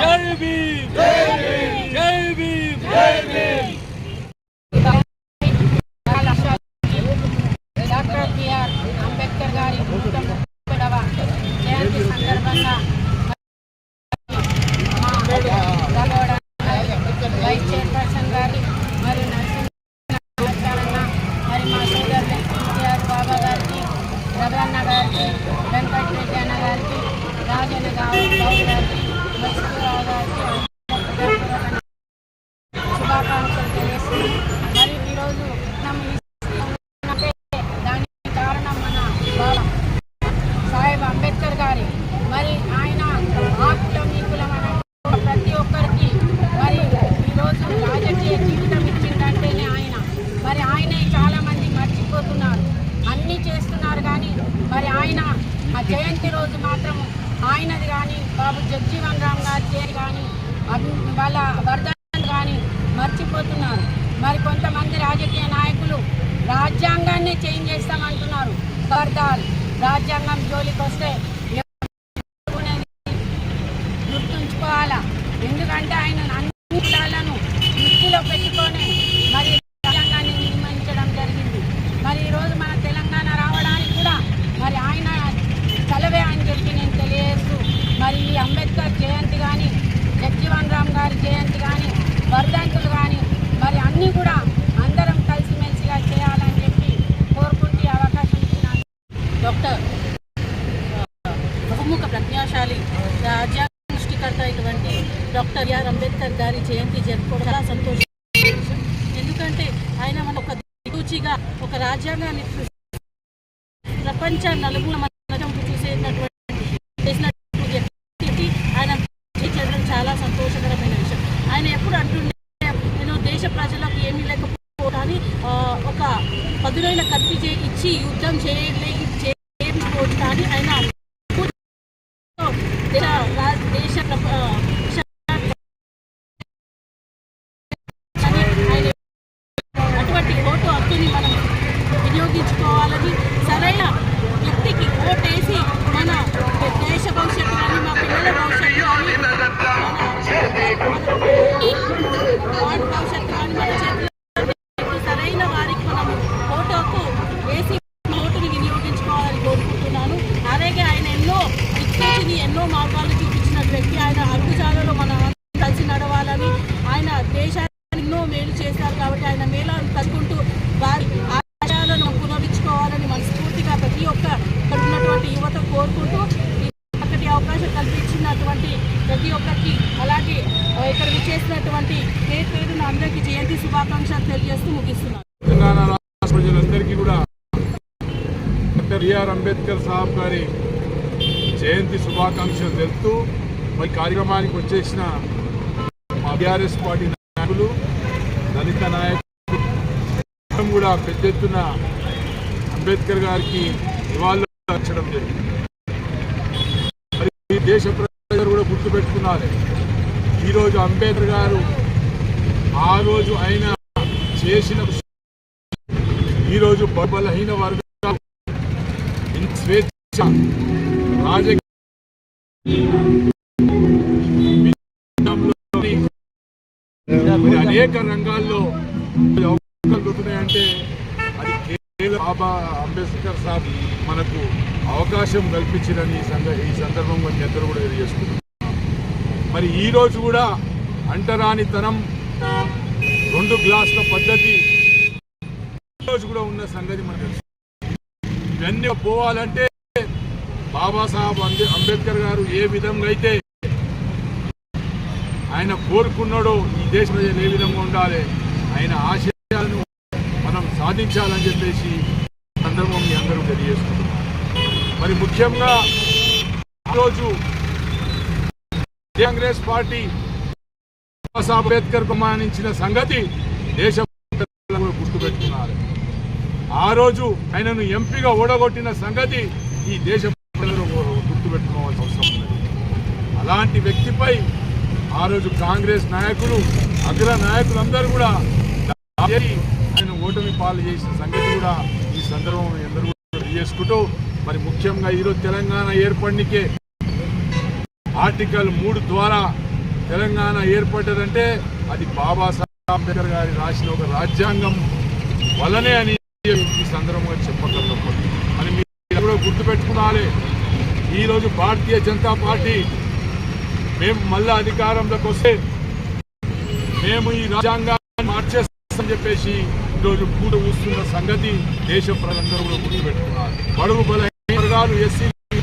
Gel bir! జయంతి రోజు మాత్రం ఆయనది కానీ బాబు జగ్జీవన్ రామ్ గారి కానీ అభి- వాళ్ళ వర్ధన్ కానీ మర్చిపోతున్నారు. మరి కొంతమంది రాజకీయ నాయకులు రాజ్యాంగాన్ని చేంజ్ చేస్తామంటున్నారు. ఖబర్దార్ రాజ్యాంగం జోలికి వస్తే అనేది గుర్తుంచుకోవాలా ఎందుకంటే ఆయన అన్ని కులాలను దృష్టిలో పెట్టుకొని మరి తెలంగాణని నిర్మించడం జరిగింది మరి ఈరోజు మన తెలంగాణ రావడానికి కూడా మరి ఆయన చలవే అని చెప్పి నేను తెలియజేస్తూ మరి ఈ అంబేద్కర్ జయంతి కానీ జగ్జీవన్ రామ్ గారి జయంతి కానీ వర్ధంతులు కానీ మరి అన్నీ కూడా అందరం కలిసిమెలిసిగా చేయాలని చెప్పి కోరుకుంటూ ఈ అవకాశం ఇచ్చిన డాక్టర్ బహుముఖ ప్రజ్ఞాశాలి రాజ్యాంగ సృష్టికర్త అయినటువంటి డాక్టర్ ఆర్ అంబేద్కర్ గారి జయంతి జరుపుకోవడం చాలా సంతోషం. ఎందుకంటే ఆయన మన ఒక దిగుచిగా ఒక రాజ్యాంగాన్ని ప్రపంచ నలుగుల మనం చూసేటటువంటి వ్యక్తి ఆయన చేయడం చాలా సంతోషకరమైన విషయం. ఆయన ఎప్పుడు అంటుండే నేను దేశ ప్రజలకు ఏమీ లేకపోవడానికి ఒక పదునైన కత్తి ఇచ్చి యుద్ధం చేయలేదు కానీ ఆయన దేశ ప్రతి ఒక్కరికి అలాగే ఇక్కడ విచ్చేసినటువంటి పేరు పేరున అందరికీ జయంతి శుభాకాంక్షలు తెలియజేస్తూ ముగిస్తున్నాను. తెలంగాణ రాష్ట్ర ప్రజలందరికీ కూడా డాక్టర్ బిఆర్ అంబేద్కర్ సాహబ్ గారి జయంతి శుభాకాంక్షలు తెలుపుతూ మరి కార్యక్రమానికి వచ్చేసిన మా బీఆర్ఎస్ పార్టీ నాయకులు దళిత నాయకులు కూడా పెద్ద ఎత్తున అంబేద్కర్ గారికి నివాళులు అర్చడం జరిగింది. దేశ గుర్తుపెట్టుకున్నారు ఈరోజు అంబేద్కర్ గారు ఆ రోజు ఆయన చేసిన ఈరోజు బలహీన వర్గాలు స్వేచ్ఛ రాజకీయ అనేక రంగాల్లో అవకాశాలు దొరుకుతున్నాయంటే అది కేవలం బాబా అంబేద్కర్ సాబ్ మనకు అవకాశం కల్పించినని ఈ ఈ సందర్భంగా మీ అందరూ కూడా తెలియజేసుకున్నాం మరి ఈరోజు కూడా అంటరానితనం రెండు గ్లాసుల పద్ధతి ఈ రోజు కూడా ఉన్న సంగతి మనకు తెలుసు. ఇవన్నీ పోవాలంటే బాబాసాహెబ్ అంబే- అంబేద్కర్ గారు ఏ విధంగా అయితే ఆయన కోరుకున్నాడో ఈ దేశ ప్రజలు ఏ విధంగా ఉండాలి ఆయన ఆశయాలను మనం సాధించాలని చెప్పేసి సందర్భం మీ అందరూ తెలియజేసుకుంటున్నాం మరి ముఖ్యంగా ఈరోజు కాంగ్రెస్ పార్టీ బాబాసాహెబ్ అంబేద్కర్ సంబంధించిన సంగతి దేశ గుర్తుపెట్టుకున్నారు. ఆ రోజు ఆయనను ఎంపీగా ఓడగొట్టిన సంగతి ఈ దేశ గుర్తుపెట్టుకోవాల్సిన అవసరం ఉంది అలాంటి వ్యక్తిపై ఆ రోజు కాంగ్రెస్ నాయకులు అగ్ర నాయకులందరూ కూడా ఆయన ఓటమి పాలు చేసిన సంగతి కూడా ఈ సందర్భం అందరూ చేసుకుంటూ మరి ముఖ్యంగా ఈరోజు తెలంగాణ ఏర్పడికే ఆర్టికల్ మూడు ద్వారా తెలంగాణ ఏర్పడ్డదంటే అది బాబాసాహెబ్ అంబేద్కర్ గారి రాసిన ఒక రాజ్యాంగం వల్లనే అని ఈ సందర్భంగా చెప్పగలం అని మీరు కూడా గుర్తుపెట్టుకోవాలి. ఈరోజు భారతీయ జనతా పార్టీ మేము మళ్ళా అధికారంలోకి వస్తే మేము ఈ రాజ్యాంగాన్ని మార్చేస్తామని చెప్పేసి ఈరోజు కూడ ఊస్తున్న సంగతి దేశ ప్రజలందరూ కూడా గుర్తుపెట్టుకున్నారు బడుగు బలహీన వర్గాలు ఎస్సీ